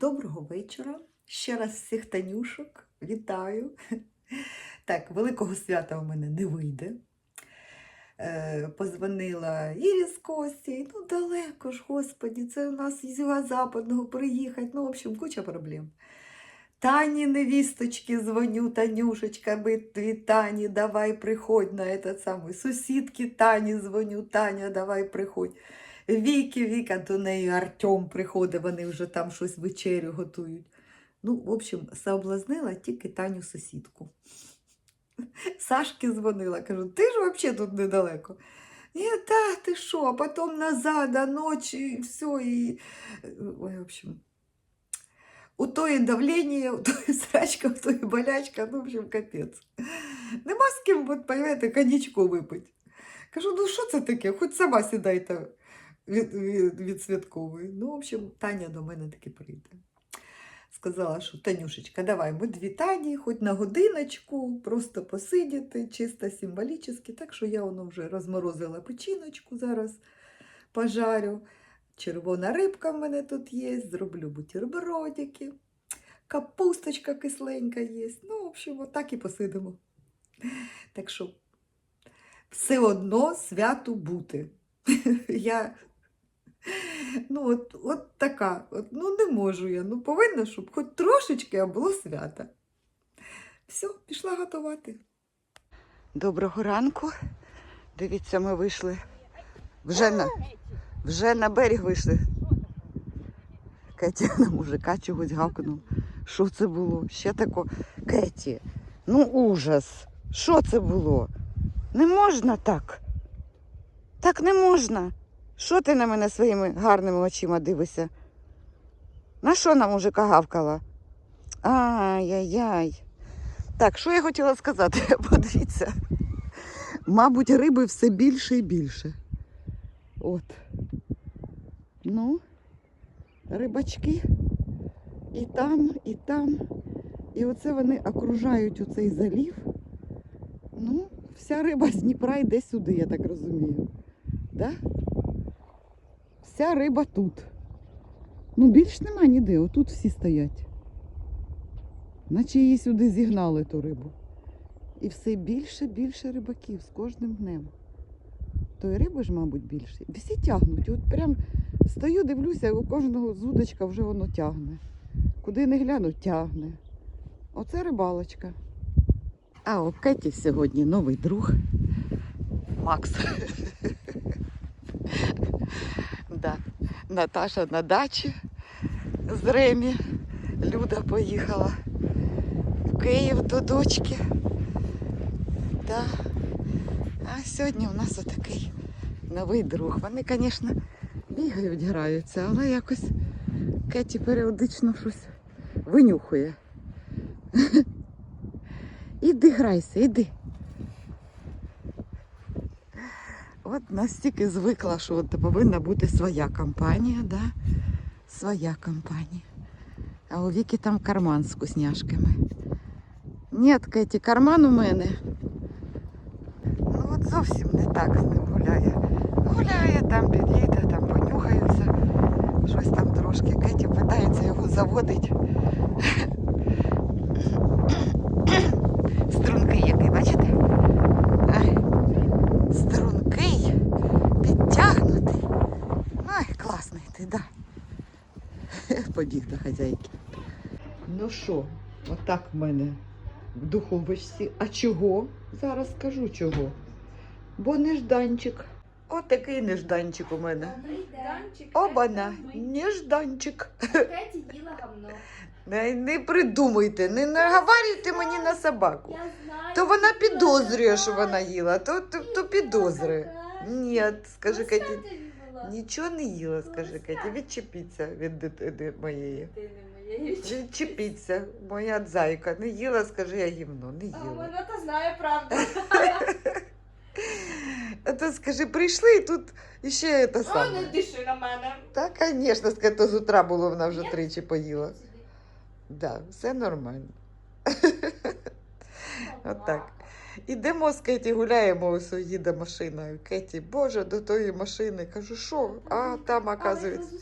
Доброго вечора. Ще раз всіх Танюшок. Вітаю. Так, великого свята у мене не вийде. Е, позвонила Ірі з Кості. Ну, далеко ж, господі, це у нас з Юго-Западного приїхати. Ну, в общем, куча проблем. Тані невісточки дзвоню, Танюшечка, ми дві Тані, давай приходь на этот самий. Сусідки Тані дзвоню, Таня, давай приходь. Віки, Віка, до неї Артем приходить, вони вже там щось вечерю готують. Ну, в общем, соблазнила тільки Таню сусідку. Сашки дзвонила, кажу, ти ж взагалі тут недалеко. Ні, та, ти що, а потім назад, а ночі, і все. І... Ой, в общем, у тої давлення, у тої срачка, у тої болячка, ну, в общем, капець. Нема з ким, от, понимаєте, коньячку випити. Кажу, ну що це таке? Хоч сама сідайте від, від, від святкової. Ну, в общем, Таня до мене таки прийде. Сказала, що Танюшечка, давай ми дві Тані, хоч на годиночку, просто посидіти, чисто символічно. Так що я воно вже розморозила печіночку, зараз пожарю. Червона рибка в мене тут є, зроблю бутербродики, капусточка кисленька є. Ну, в общем, отак і посидимо. Так що все одно святу бути. Я ну, от, от така, от, ну не можу я. Ну, повинна, щоб хоч трошечки а було свята. Все, пішла готувати. Доброго ранку. Дивіться, ми вийшли. Вже на, вже на берег вийшли. Кеті на мужика чогось гавкнув. Що це було? Ще тако. Кеті, ну ужас. Що це було? Не можна так. Так не можна. Що ти на мене своїми гарними очима дивишся? На що на мужика гавкала? Ай-яй-яй. Так, що я хотіла сказати? Подивіться. Мабуть, риби все більше і більше. От. Ну, рибачки і там, і там. І оце вони окружають оцей залів. Ну, вся риба з Дніпра йде сюди, я так розумію. Да? Вся риба тут. Ну, більш нема ніде, отут всі стоять. Наче її сюди зігнали ту рибу. І все більше більше рибаків з кожним днем. То й риби ж, мабуть, більше. Всі тягнуть. От прям стою, дивлюся, у кожного з удочка вже воно тягне. Куди не гляну, тягне. Оце рибалочка. А у Кеті сьогодні новий друг. Макс. да. Наташа на дачі з Ремі. Люда поїхала в Київ до дочки. Да. А сьогодні у нас отакий новий друг. Вони, звісно, бігають, граються, але якось Кеті періодично щось винюхує. Іди грайся, іди. От настільки звикла, що от повинна бути своя компанія, да? Своя компанія. А у Віки там карман з вкусняшками. Ні, Кеті, карман у мене. Ну от зовсім не так з ним гуляє. Гуляє там, підійде, там понюхається. Щось там трошки. Кеті питається його заводить. Побіг до хазяйки. Ну що, отак в мене в духовочці. А чого? Зараз скажу чого. Бо нежданчик. Отакий нежданчик у мене. Данчик, Обана, это мы. нежданчик. Кэти їла говно. Не, не придумуйте, не наговарюйте мені на собаку. Я знаю. То вона ти їла підозрює, що така. вона їла, то, то, то Ти підозрює. така. Ні, скажи Ну, Кеті, що ти їла? нічого не їла, скажи так. відчепіться від дитини моєї. Ти не моєї. Відчепіться, моя зайка. Не їла, скажи я гімно, не А вона то знає правду. То скажи, прийшли і тут іще те А саме. не диши на мене. Та, звісно, скажи, то з утра було, вона вже тричі поїла. Да, все нормально. Отак. Ідемо з Кеті гуляємо, ось їде машина. Кеті, боже, до тої машини. Кажу, що? А там, оказується.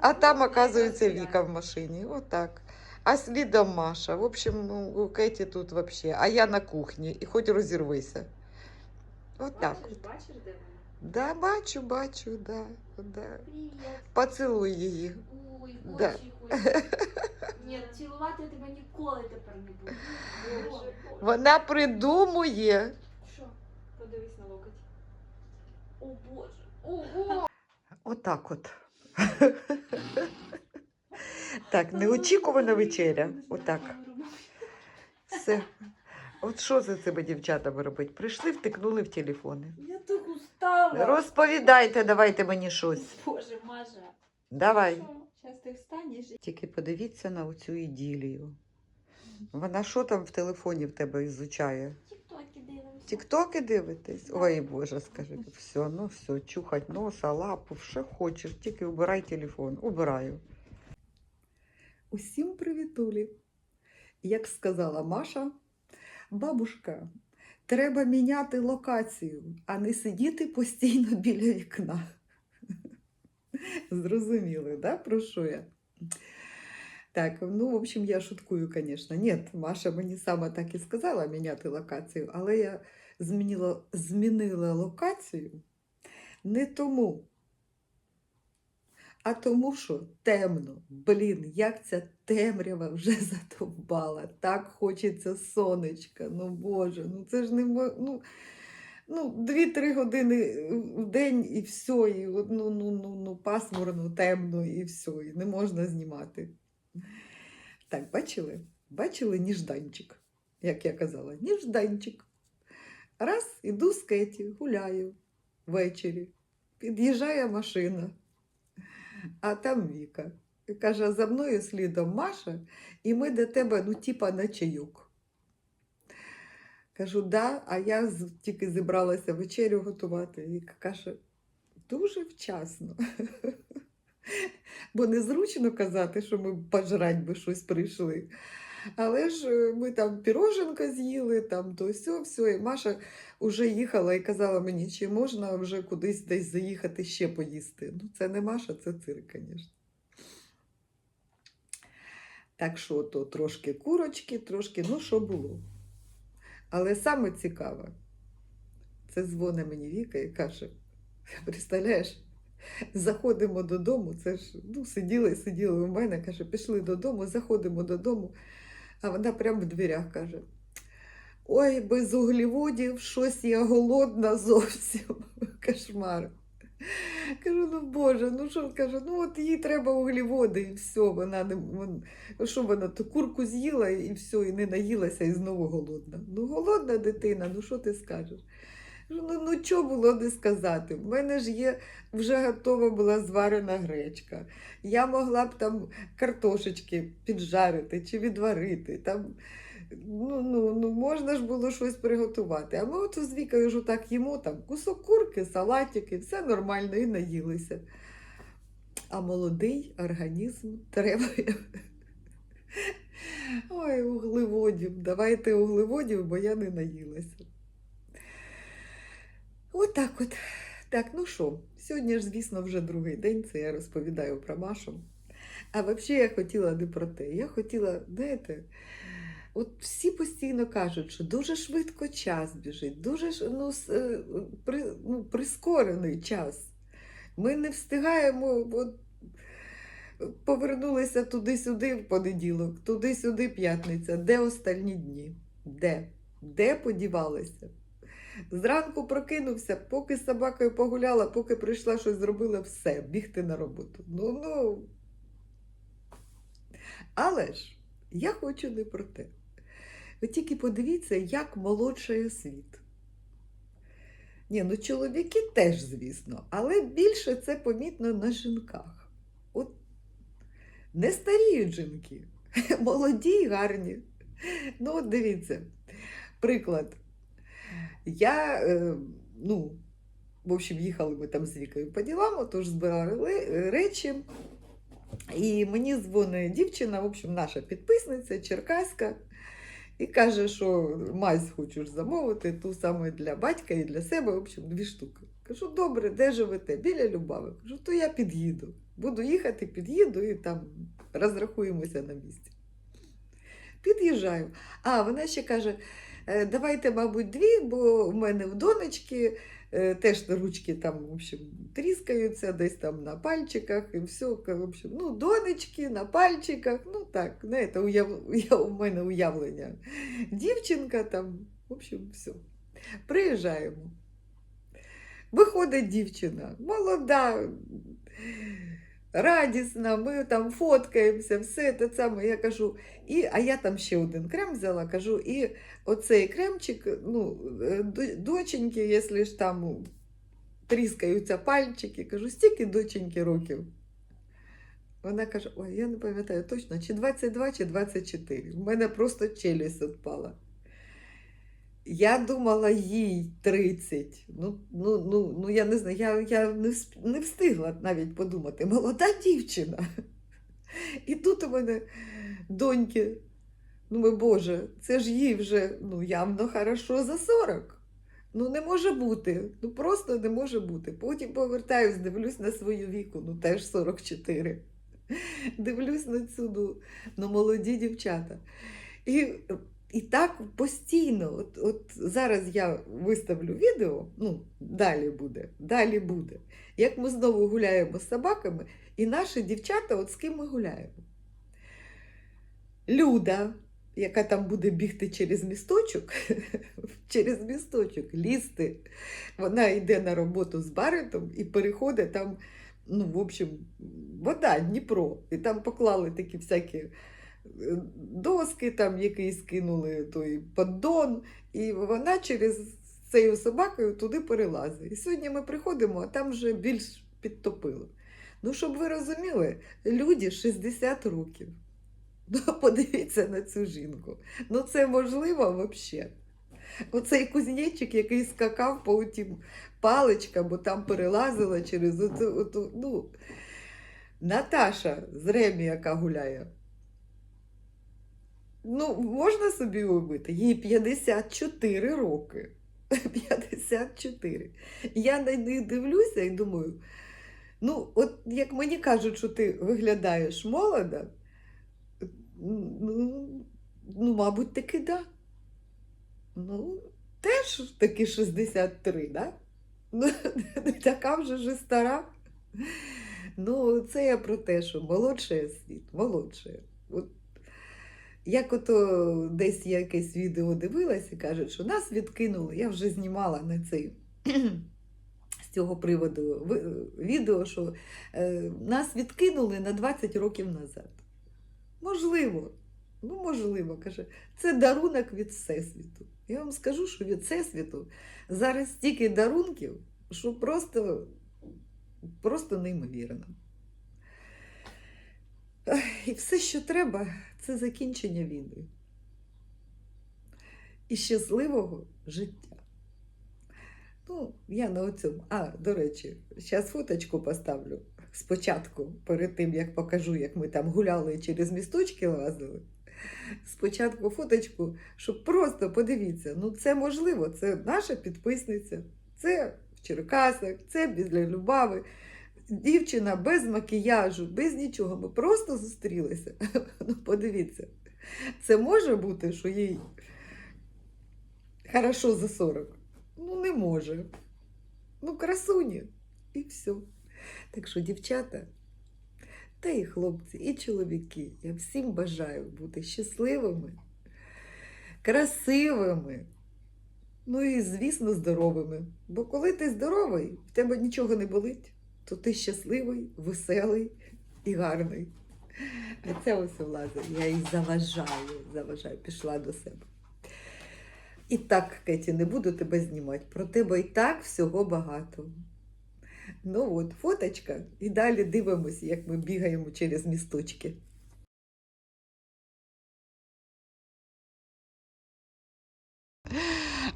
А там, оказується, Віка в машині. Отак. А слідом Маша. В общем, ну, у Кеті тут взагалі. А я на кухні. І хоч розірвися. Отак. Бачиш, бачиш, де вона? Да, бачу, бачу, да, да. Поцілуй її. Ой, Да. Ні, цілувати я тебе ніколи тепер не буду. Боже, Боже. Вона придумує. Що? Подивись на локоть. О Боже. Ого! Отак от. Так, неочікувана вечеря. Отак. Все. От що за цими дівчатами робить? Прийшли, втикнули в телефони. Я так устала. Розповідайте, давайте мені щось. Боже, Маша. Давай. Зараз ти встанеш. Тільки подивіться на оцю іділію. Вона що там в телефоні в тебе ізучає? Тіктоки дивимося. Тіктоки дивитесь? Ой, Боже, скажи. Все, ну все, чухать носа, лапу, що хочеш, тільки убирай телефон. Убираю. Усім привітулі. Як сказала Маша, бабушка, треба міняти локацію, а не сидіти постійно біля вікна. Зрозуміли, да, про що я? Так, ну, в общем, я шуткую, конечно. Нет, Маша мені сама так і сказала міняти локацію, але я змінила, змінила локацію не тому, а тому, що темно. Блін, як ця темрява вже задовбала. Так хочеться сонечка. Ну Боже, ну це ж не ну, ну, 2-3 години в день і все, і ну, ну, ну, ну, пасмурно, темно, і все, і не можна знімати. Так, бачили? Бачили ніжданчик, як я казала, ніжданчик. Раз іду з Кеті, гуляю ввечері. Під'їжджає машина, а там Віка. Каже, за мною слідом Маша, і ми до тебе, ну, типа, на чайок. Кажу, да, а я тільки зібралася вечерю готувати. Віка каже, дуже вчасно. Бо незручно казати, що ми пожрать би щось прийшли. Але ж е, ми там піроженка з'їли, там то все, все. І Маша вже їхала і казала мені, чи можна вже кудись десь заїхати ще поїсти. Ну, це не Маша, це цирк, звісно. Так що то трошки курочки, трошки, ну що було. Але саме цікаве, це дзвоне мені Віка і каже: представляєш, заходимо додому, це ж ну, сиділи, сиділи у мене, каже, пішли додому, заходимо додому, а вона прямо в дверях каже: Ой, без угліводів, щось я голодна зовсім. Кошмар. Кажу, ну Боже, ну що кажу, ну от їй треба угліводи і все. Вона не вон, що вона то курку з'їла і все, і не наїлася, і знову голодна. Ну, голодна дитина, ну що ти скажеш? Кажу, Ну, ну що було не сказати? В мене ж є вже готова була зварена гречка. Я могла б там картошечки піджарити чи відварити. Там, ну, ну, ну, можна ж було щось приготувати. А ми от з Вікою ж так їмо там кусок курки, салатики, все нормально і наїлися. А молодий організм треба. Ой, углеводів. Давайте углеводів, бо я не наїлася. Отак от. Так, ну що, сьогодні ж, звісно, вже другий день, це я розповідаю про Машу. А взагалі я хотіла не про те. Я хотіла, знаєте, от всі постійно кажуть, що дуже швидко час біжить, дуже ну, е, при, ну, прискорений час. Ми не встигаємо. От, повернулися туди-сюди в понеділок, туди-сюди п'ятниця. Де остальні дні? Де? Де подівалися? Зранку прокинувся, поки з собакою погуляла, поки прийшла щось зробила, все, бігти на роботу. Ну, ну. Але ж я хочу не про те. Ви тільки подивіться, як молодшає світ. Ні, ну чоловіки теж, звісно, але більше це помітно на жінках. От не старіють жінки, молоді й гарні. Ну, от дивіться, приклад. Я, е, ну, в общем, їхали ми там з Вікою по ділам, отож збирали е, речі. І мені дзвонить дівчина, в общем, наша підписниця, черкаська, І каже, що мазь хочеш замовити, ту саме для батька і для себе, в общем, дві штуки. Кажу, добре, де живете? Біля Любави. Кажу, то я під'їду. Буду їхати, під'їду і там розрахуємося на місці. Під'їжджаю. А вона ще каже: «Е, давайте, мабуть, дві, бо в мене в донечки теж ручки там, в общем, тріскаються десь там на пальчиках і все. В общем, ну, донечки на пальчиках, ну так, знаєте, я, у мене уявлення. Дівчинка там, в общем, все. Приїжджаємо. Виходить дівчина, молода, радісна, ми там фоткаємося, все те саме. Я кажу, і, а я там ще один крем взяла, кажу, і оцей кремчик, ну, е, доченьки, якщо ж там тріскаються пальчики, кажу, стільки доченьки років. Вона каже: ой, я не пам'ятаю точно, чи 22, чи 24. В мене просто челюсть відпала. Я думала, їй 30. Ну, ну, ну, ну я не знаю, я, я не, не встигла навіть подумати. Молода дівчина. І тут у мене доньки. Ну, ми, Боже, це ж їй вже ну, явно хорошо за 40. Ну, не може бути. Ну просто не може бути. Потім повертаюсь, дивлюсь на свою віку, ну теж 44. Дивлюсь на цю ну, молоді дівчата. І, і так постійно. От, от зараз я виставлю відео, ну, далі буде, далі буде. Як ми знову гуляємо з собаками, і наші дівчата, от з ким ми гуляємо. Люда, яка там буде бігти через місточок, через місточок, лізти. Вона йде на роботу з Баретом і переходить там, ну, в общем, вода, Дніпро. І там поклали такі всякі доски, там якийсь кинули той поддон, і вона через цією собакою туди перелазить. І сьогодні ми приходимо, а там вже більш підтопило. Ну, щоб ви розуміли, люди 60 років. Ну, подивіться на цю жінку. Ну, це можливо взагалі. Оцей кузнечик, який скакав по тим паличкам, бо там перелазила через оту, оту, ну, Наташа з Ремі, яка гуляє. Ну, можна собі уявити, їй 54 роки. 54. Я на них дивлюся і думаю, ну, от як мені кажуть, що ти виглядаєш молодо, ну, ну мабуть, таки да. Ну, теж таки 63, да? Ну, така вже ж стара. Ну, це я про те, що молодше світ, молодше. От, як ото десь я якесь відео дивилась і кажуть, що нас відкинули, я вже знімала на цей з цього приводу відео, що е, нас відкинули на 20 років назад. Можливо, ну можливо, каже, це дарунок від Всесвіту. Я вам скажу, що від Всесвіту зараз стільки дарунків, що просто, просто неймовірно. І все, що треба, це закінчення війни. І щасливого життя. Ну, я на оцьому. А, до речі, зараз фоточку поставлю спочатку, перед тим, як покажу, як ми там гуляли через місточки лазили. Спочатку фоточку, щоб просто подивіться, ну це можливо, це наша підписниця, це в Черкасах, це біля Любави. Дівчина без макіяжу, без нічого. Ми просто зустрілися. Ну, подивіться, це може бути, що їй хорошо за 40. Ну, не може. Ну, красуні. І все. Так що, дівчата, та і хлопці, і чоловіки, я всім бажаю бути щасливими, красивими, ну і, звісно, здоровими. Бо коли ти здоровий, в тебе нічого не болить, то ти щасливий, веселий і гарний. А ця ось влазить, я їй заважаю, заважаю, пішла до себе. І так, Кеті, не буду тебе знімати. Про тебе і так всього багато. Ну от, фоточка, і далі дивимося, як ми бігаємо через місточки.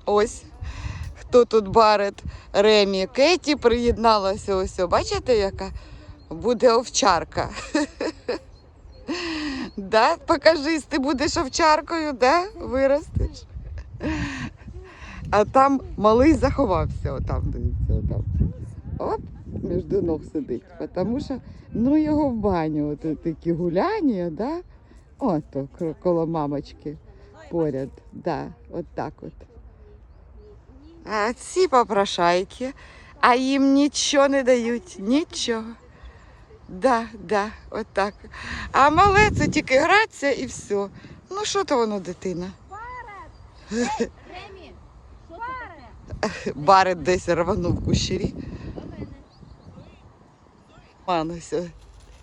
Ось хто тут барет Ремі Кеті приєдналася. Ось, бачите, яка буде овчарка. Да? Покажись, ти будеш овчаркою, да? Виростеш. А там малий заховався, отам, дивіться, отам. Оп, між ног сидить. Тому що ну його в баню, от такі гуляння, да? Ото коло мамочки поряд. Да, от так от. А ці попрошайки, а їм нічого не дають, нічого. Да, да, от так. А мале це тільки гратися і все. Ну що то воно, дитина? Барет десь рванув в кущері. Мануся,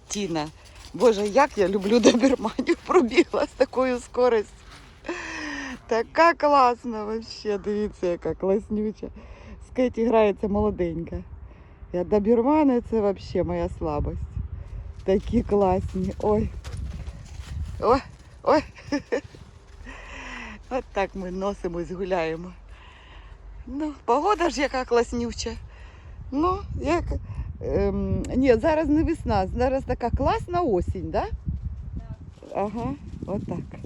Тіна. Боже, як я люблю доберманів, пробігла з такою скоростю. Така класна вообще, дивіться, яка класнюча. З Кеті грається молоденька. Я добермани це вообще моя слабость. Такі класні. Ой. Ой, ой. От так ми носимось, гуляємо. Ну, погода ж яка класнюча. Ну, як. Ем, ні, зараз не весна, зараз така класна осінь, да? Ага, отак.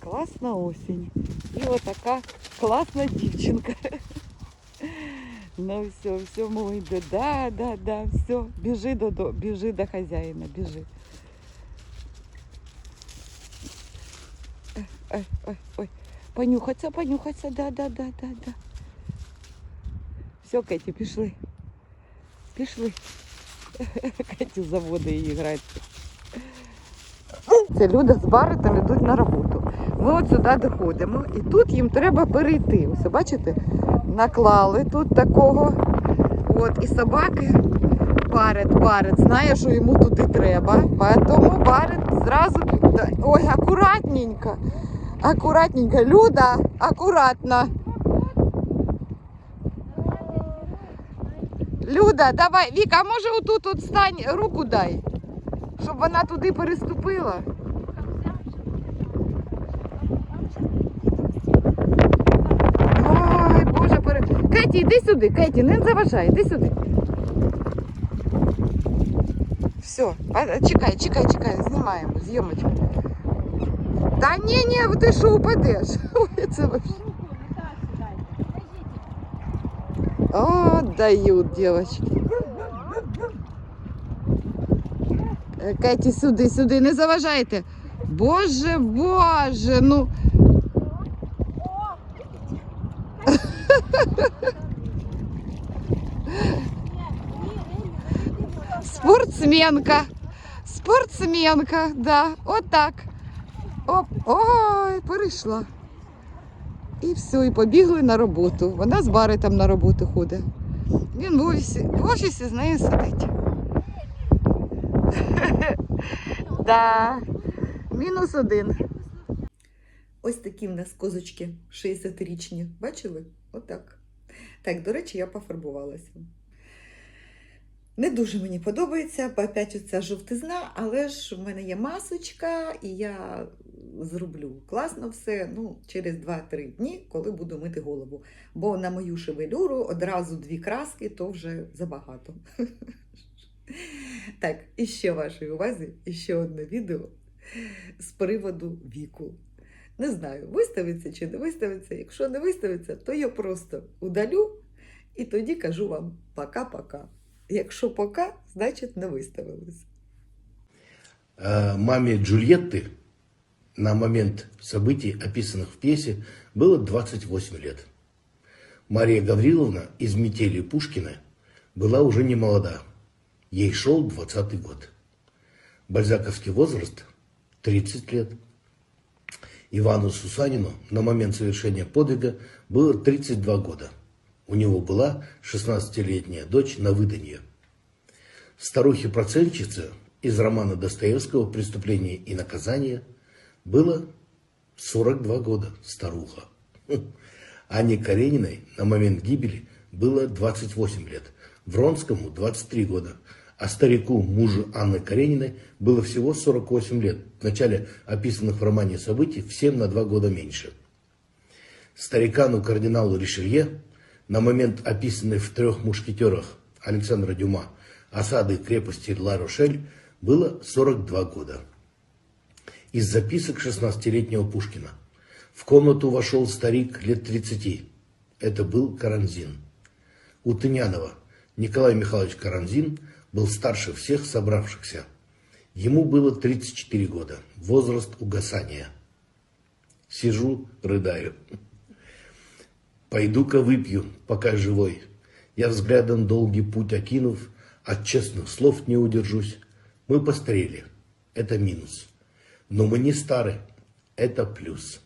Класна осінь. І отака класна дівчинка. Ну все, все, мой, да, да, да, да, все, біжи до, до, біжи до хазяїна, біжи. Ой, ой, ой, ой. Понюхаться, понюхаться, да, да, да, да, да. Все, Кеті, пішли. Пішли. Кеті заводить її грати. Це люди з баритом йдуть на роботу. Ми от сюди доходимо, і тут їм треба перейти. Ось бачите, наклали тут такого. От, і собаки барет, барет, знає, що йому туди треба. Тому барет зразу. Ой, акуратненько. Акуратненько. Люда, акуратно. Люда, давай, Віка, а може отут от стань, руку дай, щоб вона туди переступила. Ой, Боже, пере... Кеті, йди сюди, Кеті, не заважай, йди сюди. Все, чекай, чекай, чекай, знімаємо, зйомочку. Та ні, ні, ти що упадеш? Це. О, дают девочки. Кеті, сюди, сюди, не заважайте. Боже, боже, ну. Спортсменка. Спортсменка, да, отак. Оп, ой, перейшла. І все, і побігли на роботу. Вона з баритом на роботу ходить. Він в офісі, в офісі з нею сидить. да. Мінус один. Ось такі в нас козочки 60-річні. Бачили? Отак. Так, до речі, я пофарбувалася. Не дуже мені подобається, опять оця жовтизна, але ж в мене є масочка, і я зроблю класно все ну, через 2-3 дні, коли буду мити голову. Бо на мою шевелюру одразу дві краски то вже забагато. Так, і ще вашій увазі, і ще одне відео з приводу віку. Не знаю, виставиться чи не виставиться. Якщо не виставиться, то я просто удалю і тоді кажу вам пока-пока. Якщо пока, значить не виставилось. Э, Маме Джульетты на момент событий, описанных в пьесе, было 28 лет. Мария Гавриловна из «Метели Пушкина» была уже не молода. Ей шел 20 год. Бальзаковский возраст – 30 лет. Ивану Сусанину на момент совершения подвига было 32 года. У него была 16-летняя дочь на выданье. Старухе-процентщице из романа Достоевского «Преступление и наказание» было 42 года, старуха. Хм. Анне Карениной на момент гибели было 28 лет, Вронскому 23 года, а старику, мужу Анны Карениной, было всего 48 лет, в начале описанных в романе событий всем на 2 года меньше. Старикану кардиналу Ришелье на момент описанной в «Трех мушкетерах» Александра Дюма осады крепости Ла-Рошель было 42 года. из записок 16-летнего Пушкина. В комнату вошел старик лет 30. Это был Каранзин. У Тынянова Николай Михайлович Каранзин был старше всех собравшихся. Ему было 34 года, возраст угасания. Сижу, рыдаю. Пойду-ка выпью, пока живой. Я взглядом долгий путь окинув, от честных слов не удержусь. Мы постарели, это минус. Но мы не стары, это плюс.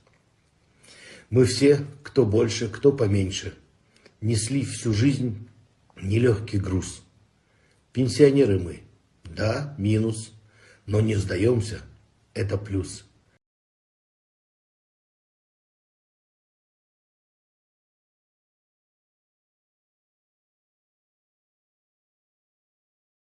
Мы все, кто больше, кто поменьше, несли всю жизнь нелегкий груз. Пенсионеры мы, да, минус, но не сдаемся, это плюс.